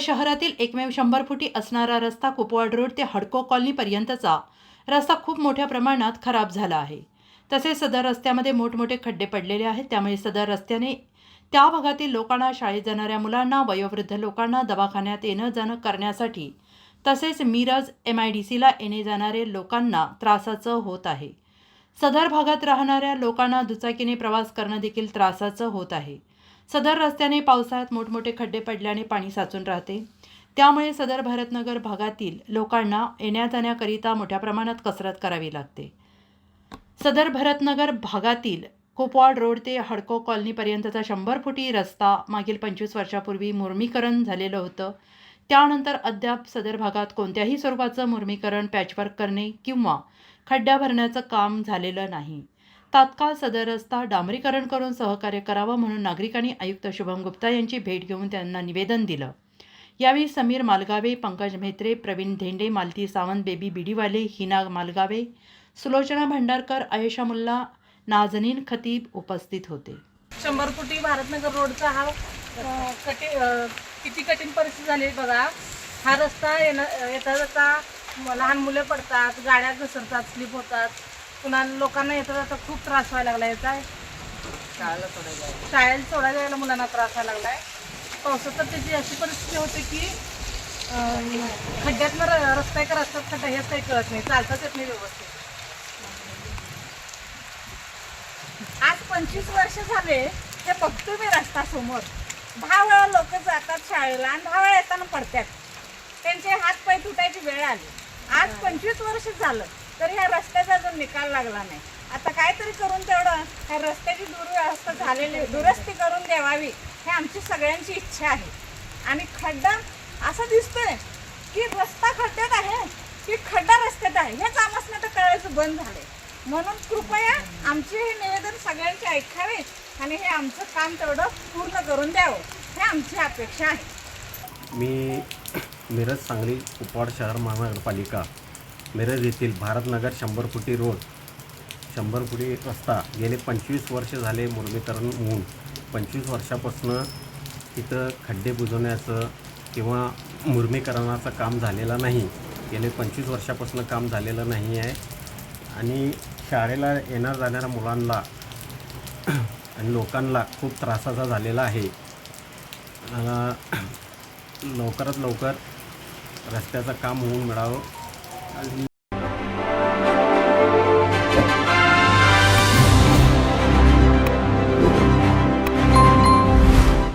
शहरातील एकमेव शंभर फुटी असणारा रस्ता कुपवाड रोड ते हडको कॉलनीपर्यंतचा रस्ता खूप मोठ्या प्रमाणात खराब झाला आहे. तसेच सदर रस्त्यामध्ये मोठमोठे खड्डे पडलेले आहेत. त्यामुळे सदर रस्त्याने त्या भागातील लोकांना शाळेत जाणाऱ्या मुलांना वयोवृद्ध लोकांना दवाखान्यात येणं जाणं करण्यासाठी तसेच मिरज एम आय डी सीला येणे जाणारे लोकांना त्रासाचं होत आहे. सदर भागात राहणाऱ्या लोकांना दुचाकीने प्रवास करणं देखील त्रासाचं होत आहे. सदर रस्त्याने पावसाळ्यात मोठमोठे खड्डे पडल्याने पाणी साचून राहते. त्यामुळे सदर भरतनगर भागातील लोकांना येण्या जाण्याकरिता मोठ्या प्रमाणात कसरत करावी लागते. सदर भरतनगर भागातील कोपवाड रोड ते हडको कॉलनीपर्यंतचा शंभर फुटी रस्ता मागील पंचवीस वर्षापूर्वी मुर्मीकरण झालेलं होतं. त्यानंतर अद्याप सदर भागात कोणत्याही स्वरूपाचं मुर्मीकरण पॅचवर्क करणे किंवा खड्ड्या भरण्याचं काम झालेलं नाही. तात्काळ सदर रस्ता डांबरीकरण करून सहकार्य करावं म्हणून नागरिकांनी आयुक्त शुभम गुप्ता यांची भेट घेऊन त्यांना निवेदन दिलं. यावेळी समीर मालगावे पंकज म्हेत्रे प्रवीण धेंडे मालती सावंत बेबी बिडीवाले हिना मालगावे सुलोचना भंडारकर आयशा मुल्ला नाझनीन खतीब उपस्थित होते. शंभर कोटी भारतनगर रोडचा हा कठीण कठी किती कठीण परिस्थिती झाली बघा. हा रस्ता येणं येता जाता लहान मुलं पडतात गाड्या घसरतात स्लिप होतात. पुन्हा लोकांना येता जाता खूप त्रास व्हायला लागला याचा. शाळेला सोडायला शाळेला सोडायला यायला मुलांना त्रास व्हायला लागलाय. पावसात तर त्याची अशी परिस्थिती होते की खड्ड्यातनं रस्ता आहे का रस्त्यात खड्डा हेच काही कळत नाही. चालताच येत नाही व्यवस्थित. आज पंचवीस वर्ष झाले हे बघतो मी रस्ता समोर. दहा वेळा लोक जातात शाळेला आणि दहा वेळा येताना पडतात. त्यांचे हात पाय तुटायची वेळ आली. आज पंचवीस वर्ष झालं. तरी ह्या रस्त्याचा अजून निकाल लागला नाही. आता काहीतरी करून तेवढं ह्या रस्त्याची दुर्व्यवस्था झालेली दुरुस्ती करून द्यावावी हे आमची सगळ्यांची इच्छा आहे. आणि खड्डा असं दिसतोय की रस्ता खड्ड्यात आहे की खड्डा रस्त्यात आहे. हे काम असणं तर कळायचं बंद झालंय. म्हणून कृपया आमचे हे निवेदन सगळ्यांचे ऐकावे आणि हे आमचं काम तेवढं पूर्ण करून द्यावं. हे आमची अपेक्षा आहे. मी मिरज सांगली कुपवाड शहर महानगरपालिका. मिरज येथील भारतनगर शंभर फुटी रोड शंभर फुटी रस्ता गेले पंचवीस वर्ष झाले मुर्मीकरण होऊन. पंचवीस वर्षापासून तिथं खड्डे बुजवण्याचं किंवा मुर्मीकरणाचं काम झालेलं नाही. गेले पंचवीस वर्षापासून काम झालेलं नाही आहे. आणि शाळेला येणार जाणाऱ्या मुलांना आणि लोकांना खूप त्रासाचा झालेला आहे. लवकरात लवकर रस्त्याचं काम होऊन मिळावं. आणि